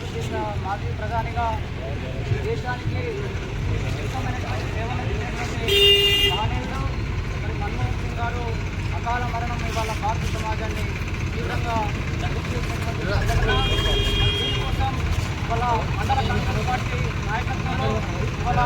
భారతదేశ మాజీ ప్రధానిగా దేశానికి మన్మోహన్ గారు అకాల మరణం ఇవాళ భారత సమాజాన్ని తీవ్రంగా దీనికోసం ఇవాళ మండల కాంగ్రెస్ పార్టీ నాయకత్వంలో ఇవాళ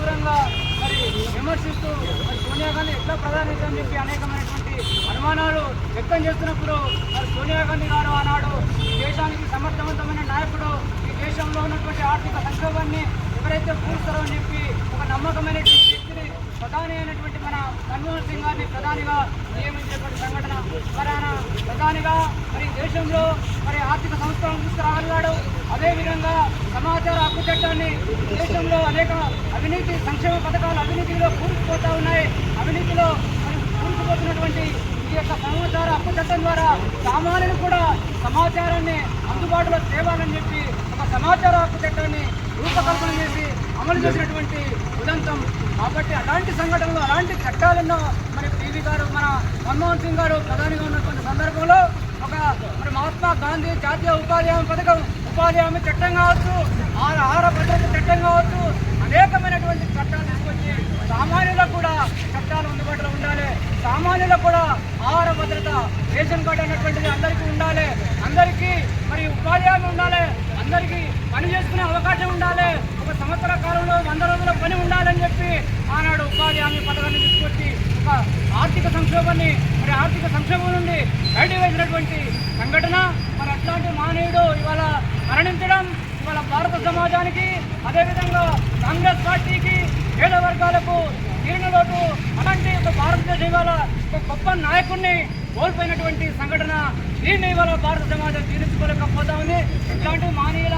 తీవ్రంగా మరి విమర్శిస్తూ మరి సోనియా గాంధీ ఎట్లా ప్రధాని చెప్పి అనేకమైనటువంటి అనుమానాలు వ్యక్తం చేస్తున్నప్పుడు మరి సోనియా గాంధీ గారు ఆనాడు ఈ దేశానికి సమర్థవంతమైన నాయకుడు ఈ దేశంలో ఉన్నటువంటి ఆర్థిక సంక్షోభాన్ని ఎవరైతే పూరుస్తారో అని చెప్పి ఒక నమ్మకమైనటువంటి వ్యక్తిని ప్రధాని అయినటువంటి మన మన్మోహన్ సింగ్ గారిని ప్రధానిగా నియమించినటువంటి సంఘటన మరి ఆయన ప్రధానిగా మరి దేశంలో మరి ఆర్థిక సంస్థలను తీసుకురాగలిగాడు అదేవిధంగా సమాచార హక్కు చట్టాన్ని దేశంలో అనేక అవినీతి సంక్షేమ పథకాలు అవినీతిలో కూరుకుపోతా ఉన్నాయి. అవినీతిలో కూరుకుపోతున్నటువంటి ఈ యొక్క సమాచార హక్కు చట్టం ద్వారా సామాన్యులు కూడా సమాచారాన్ని అందుబాటులో తేవాలని చెప్పి ఒక సమాచార హక్కు చట్టాన్ని రూపకల్పన చేసి అమలు చేసినటువంటి ఉదంతం. కాబట్టి అలాంటి సంఘటనలు అలాంటి చట్టాలను మరి టీవీ గారు మన మన్మోహన్ సింగ్ గారు ప్రధానిగా ఉన్నటువంటి సందర్భంలో ఒక మరి మహాత్మా గాంధీ జాతీయ ఉపాధి హామీ పథకం ఉపాధి హామీ చట్టం కావచ్చు ఆహార భద్రత చట్టం కావచ్చు అనేకమైనటువంటి చట్టాలు తీసుకొచ్చి సామాన్యులకు కూడా చట్టాలు అందుబాటులో ఉండాలి. సామాన్యులకు కూడా ఆహార భద్రత రేషన్ కార్డు అనేటువంటిది అందరికీ ఉండాలి. అందరికీ మరి ఉపాధి హామీ ఉండాలి. అందరికీ పని చేసుకునే అవకాశం ఉండాలి. ఒక సంవత్సర కాలంలో వంద రోజుల పని ఉండాలని చెప్పి ఆనాడు ఉపాధి హామీ పథకాన్ని తీసుకొచ్చి ఒక ఆర్థిక సంక్షోభాన్ని మరి ఆర్థిక సంక్షోభం నుండి బయట వేసినటువంటి సంఘటన మరి అట్లాంటి మానవుడు ఇవాళ మరణించడం ఇవాళ భారత సమాజానికి అదేవిధంగా కాంగ్రెస్ పార్టీకి పేద వర్గాలకు తీరినలోటు అలాంటి ఒక భారతదేశం ఇవాళ ఒక గొప్ప నాయకుడిని కోల్పోయినటువంటి సంఘటన. దీన్ని ఇవాళ భారత సమాజం తీర్చుకోలేకపోతా ఉంది. ఇట్లాంటి మానవుల